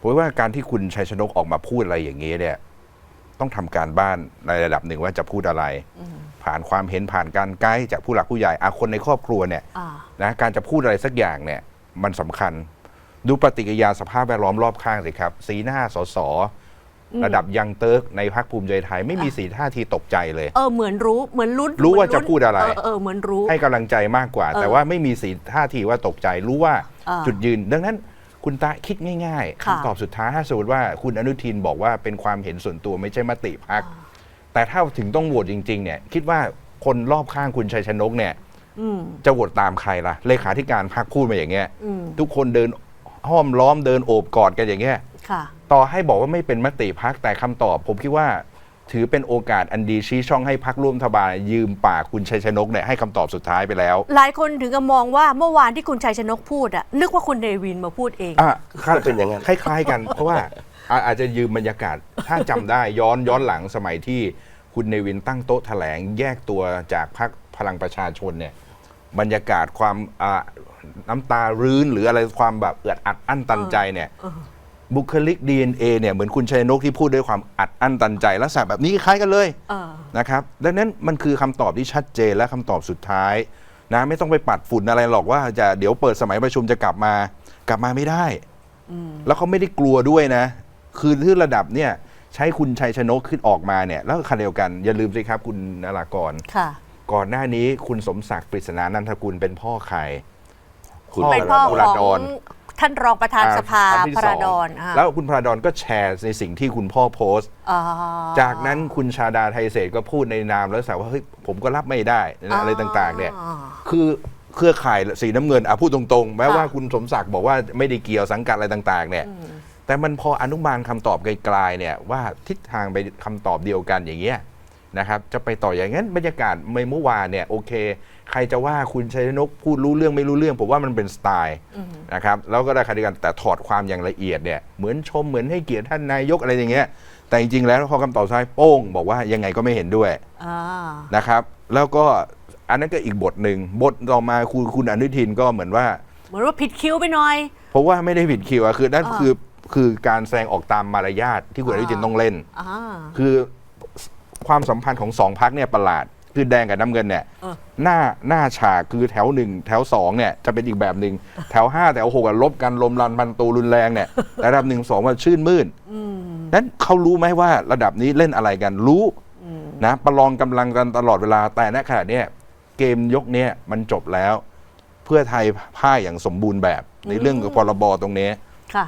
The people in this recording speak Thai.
ผมว่าการที่คุณชัยชนกออกมาพูดอะไรอย่างนี้เนี่ย ต้องทำการบ้านในระดับหนึ่งว่าจะพูดอะไร ผ่านความเห็นผ่านการไกด์จากผู้หลักผู้ใหญ่อาคนในครอบครัวเนี่ยอ่านะการจะพูดอะไรสักอย่างเนี่ย มันสำคัญ ดูปฏิกิริยาสภาพแวดล้อมรอบข้างสิครับ สีหน้าสสระดับยังเติร์กในพรรคภูมิใจไทยไม่มีสีท่าทีตกใจเลย เออเหมือนรู้เหมือนลุ้นรู้ว่าเหมือนจะพูดอะไรเออเออเหมือนรู้ให้กำลังใจมากกว่าเออแต่ว่าไม่มีสีท่าทีว่าตกใจรู้ว่าอ่าจุดยืน ดังนั้น คุณตาคิดง่ายๆค่ะ คำตอบสุดท้ายถ้าสมมติว่าคุณอนุทินบอกว่าเป็นความเห็นส่วนตัวไม่ใช่มติพัก แต่ถ้าถึงต้องโหวตจริงๆเนี่ยคิดว่าคนรอบข้างคุณชัยชนกเนี่ยอืม จะโหวตตามใครล่ะเลขาธิการพักพูดมาอย่างเงี้ยอืม ทุกคนเดินห้อมล้อมเดินโอบกอดกันอย่างเงี้ย ค่ะ ต่อให้บอกว่าไม่เป็นมติพักแต่คำตอบ ผมคิดว่า ถือเป็นโอกาสอันดีชี้ช่องให้พักร่วมรัฐบาลยืมปากคุณชัยชนกเนี่ยให้คำตอบสุดท้ายไปแล้ว หลายคนถึงกับมองว่าเมื่อวานที่คุณชัยชนกพูดอะนึกว่าคุณเนวินมาพูดเอง อะก็เป็นอย่างนั้น คล้ายๆกัน เพราะว่าอะอาจจะยืมบรรยากาศ ถ้าจำได้ย้อนย้อนหลังสมัยที่คุณเนวินตั้งโต๊ะแถลงแยกตัวจากพรรคพลังประชาชนเนี่ยบรรยากาศความอะน้ำตารื้นหรืออะไรความแบบเอือดอัดอั้นตันใจเนี่ย บุคลิก DNA เนี่ยเหมือนคุณชัยนกที่พูดด้วยความอัดอั้นตันใจลักษณะแบบนี้คล้ายกันเลยเออ นะครับดังนั้นมันคือคำตอบที่ชัดเจนและคำตอบสุดท้ายนะไม่ต้องไปปัดฝุ่นอะไรหรอกว่าจะเดี๋ยวเปิดสมัยประชุมจะกลับมากลับมาไม่ได้แล้วเขาไม่ได้กลัวด้วยนะ คือที่ระดับเนี่ยใช้คุณชัยชนกขึ้นออกมาเนี่ยแล้วขณะเดียวกันอย่าลืมสิครับคุณนรากร ค่ะ ก่อนหน้านี้คุณสมศักดิ์ปริศนานันทกุลเป็นพ่อใครคุณเป็นพ่อพขระองดอน ท่านรองประธานสภาอ่ท่นที่พสระองดอนอ่าแล้วคุณพระดอนก็แชร์ในสิ่งที่คุณพ่อโพสต์ อ๋อ จากนั้นคุณชาดาไทยเศรษฐ์ก็พูดในนามแล้วสาวว่าเฮ้ยผมก็รับไม่ได้นะอะไรต่างๆเนี่ยอ๋อคือเครือข่ายสีน้ำเงินอะพูดตรงๆ แม้ค่ะว่าคุณสมศักดิ์บอกว่าไม่ได้เกี่ยวสังกัดอะไรต่างๆ เนี่ย แต่มันพออนุมานคำตอบไกลๆเนี่ยว่าทิศทางไปคำตอบเดียวกันอย่างเงี้ย นะครับจะไปต่ออย่างนั้นบรรยากาศไม่เมื่อวานเนี่ยโอเค ใครจะว่าคุณชัยนกพูดรู้เรื่องไม่รู้เรื่องผมว่ามันเป็นสไตล์นะครับแล้วก็ได้คดีกันแต่ถอดความอย่างละเอียดเนี่ยเหมือนชมเหมือนให้เกียรติท่านนายกอะไรอย่างเงี้ยแต่จริงๆแล้วพอคำตอบสุดท้ายโป้งบอกว่ายังไงก็ไม่เห็นด้วยอ่านะครับ แล้วก็อันนั้นก็อีกบทหนึ่งบทต่อมาคุณคุณอนุทินก็เหมือนว่า เหมือนว่าผิดคิวไปหน่อย เพราะว่าไม่ได้ผิดคิวอะคือนั่นอ่าคือคือการแสดงออกตามมารยาทที่คุณอนุทินต้องเล่นอ่าคือ ความสัมพันธ์ของสองพักเนี่ยประหลาด คือแดงกับน้ำเงินเนี่ยเออ หน้าหน้าฉากคือแถวหนึ่งแถวสองเนี่ยจะเป็นอีกแบบหนึ่งแถวห้าแถวหกอะลบกันลมรันพันตูรุนแรงเนี่ยแต่ระดับหนึ่งสองมันชื่นมื่นนั้นเขารู้ไหมว่าระดับนี้เล่นอะไรกันรู้นะประลองกำลังกันตลอดเวลาแต่ณขณะเนี้ยเกมยกเนี้ยมันจบแล้ว เพื่อไทยพ่ายอย่างสมบูรณ์แบบในเรื่องของพรบตรงนี้ ค่ะ